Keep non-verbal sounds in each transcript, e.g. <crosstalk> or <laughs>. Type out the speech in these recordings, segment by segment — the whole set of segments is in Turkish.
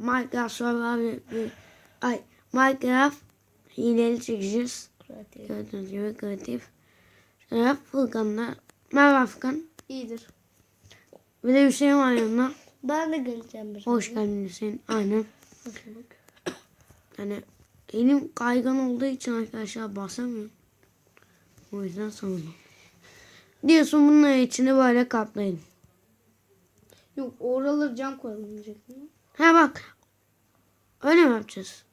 Minecraft Survivor ay Minecraft hileli çekeceğiz. Kreatif. Gördüğünüz gibi kreatif. Şöyle Furkan'la Merhaba Furkan. İyidir. Bir de Hüseyin var yanında. Ben de geleceğim bir Hoş geldin Hüseyin. Aynen. Hoş bulduk. Yani elim kaygan olduğu için arkadaşlar basamıyorum. O yüzden sanırım. Diyorsun bunların içini böyle kaplayın. Yok oraları cam koyalım diyecektim. Ha bak. Öyle mi yapacağız?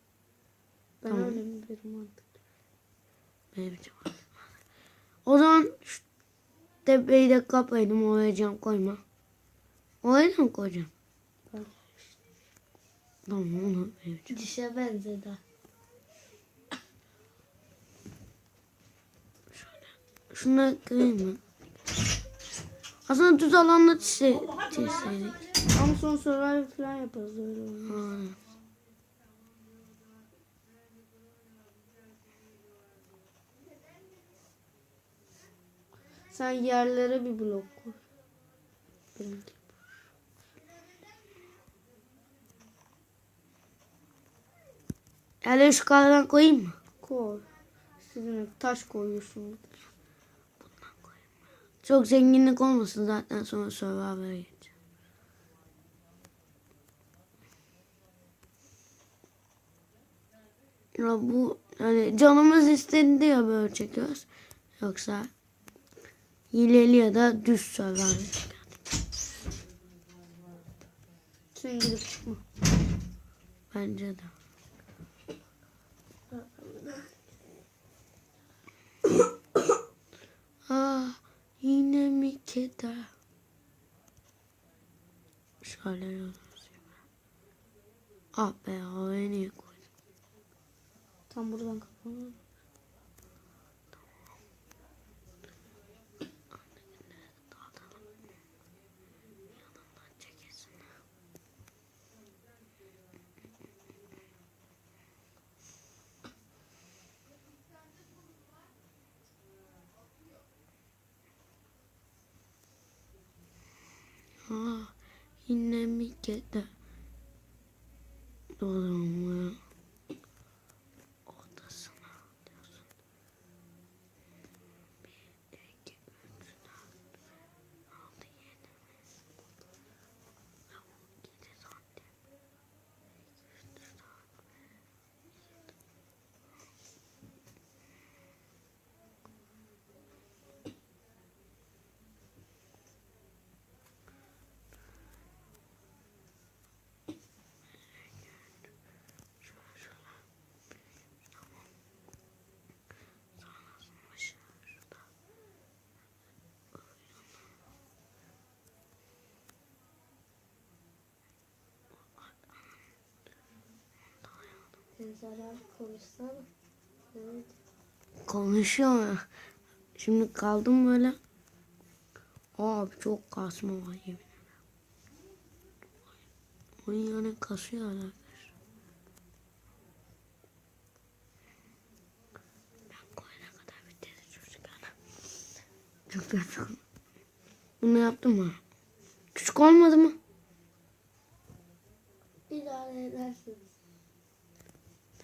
Ben Tamam. öyle mi derim artık. Benim için. O zaman şu tepeyi de kapaydım oraya cam koyma. Oraya da mı koyacağım? Tamam onu benim için. Dişe benzedi. Şunları kırayım mı? Aslında düz alanda çizse, çizseydik. Ama son survival falan yaparız öyle olmaz. Sen yerlere bir blok koy. Benimki. Yani şu kardan koyayım mı? Koy. Sizin taş koyuyorsun. Çok zenginlik olmasın zaten sonra Survivor'a Ya bu yani canımız istedi diye böyle çekiyoruz. Yoksa hileli ya da düz çekerdik. Sen gidip çıkma. Bence de. <coughs> ah yine mi keder? Şöyle yazayım. Ah be oraya niye koydum? Tam buradan. Çekilsin. Ah, yine mi keder? Dolanma odasına Zarar konuşsana. Evet. Konuşuyor ya. Şimdi kaldım böyle. Abi çok kasma var yemin. Oyun yani kasıyor arkadaşlar. Ben koyana kadar bitirdi çocuk ana. Çok kötü. Bunu yaptım mı? Küçük olmadı mı? İdare edersiniz.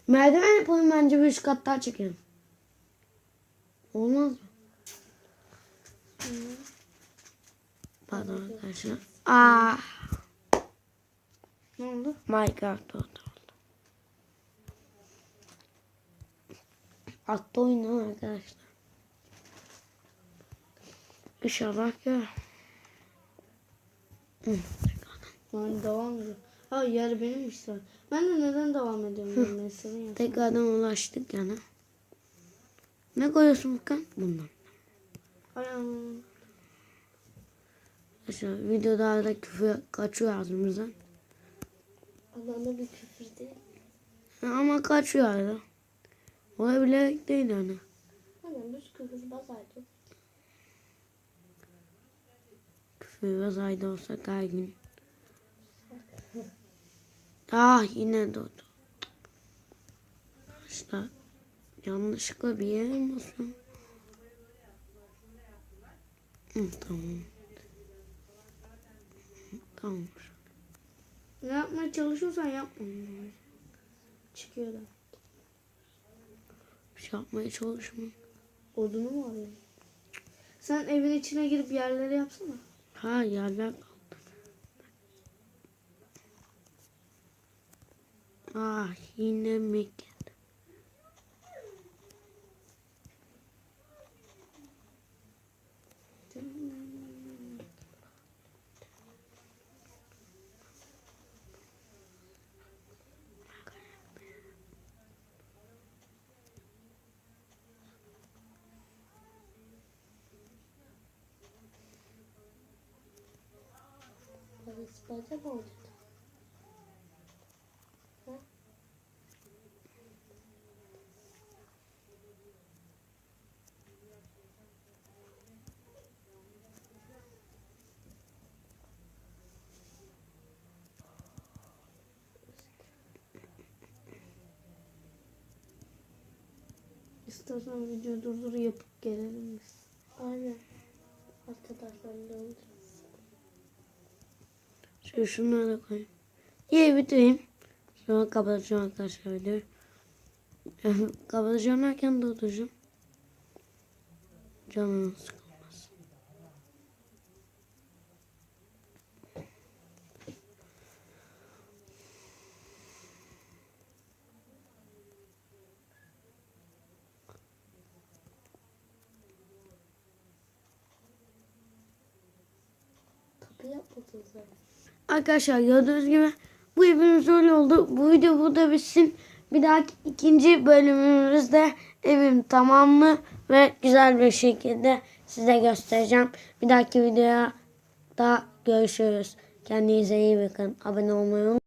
Merdiven yapalım bence bir üst kat daha çekelim. Olmaz mı? Pardon arkadaşlar. Aa, Ne oldu? Minecraft oldu. Attı oyunu arkadaşlar. İnşallah gör. Hı. Devam ediyor. Ha yer benimmiş zaten. Ben de neden devam ediyorum ya. Tekrardan ulaştık yani. Ne koyuyorsun Furkan? Bundan. Ayağım. Arkadaşlar videolarda küfür kaçıyor ağzımızdan. Adamda bir küfür değil. Ama kaçıyor arada. O da bilerek değil yani. Adam düz küfür basaydı. Küfür ve zayda olsa her gün. Ah yine doğdu. Arkadaşlar yanlışlıkla bir yere mi basıyorum? Tamam. Tamam. Ne yapmaya çalışıyorsan yapma. Çıkıyor da. Bir şey yapmaya çalışma. Odunu mu arıyorsun? Sen evin içine girip yerleri yapsana. Ha yerler Ah yine mi? Parası mı olacak? İstersen video durdur yapıp gelelim biz. Aynen. Arkadaşlarla olacağız. Şöyle şunları da koyayım. İyi bitireyim. Sonra kapatacağım arkadaşlar videoyu. <laughs> kapatacağım derken durduracağım. Canınız sıkılmaz. Arkadaşlar gördüğünüz gibi bu evimiz öyle oldu. Bu video burada bitsin. Bir dahaki ikinci bölümümüzde evim tamamlı ve güzel bir şekilde size göstereceğim. Bir dahaki videoya da görüşürüz. Kendinize iyi bakın. Abone olmayı unutmayın.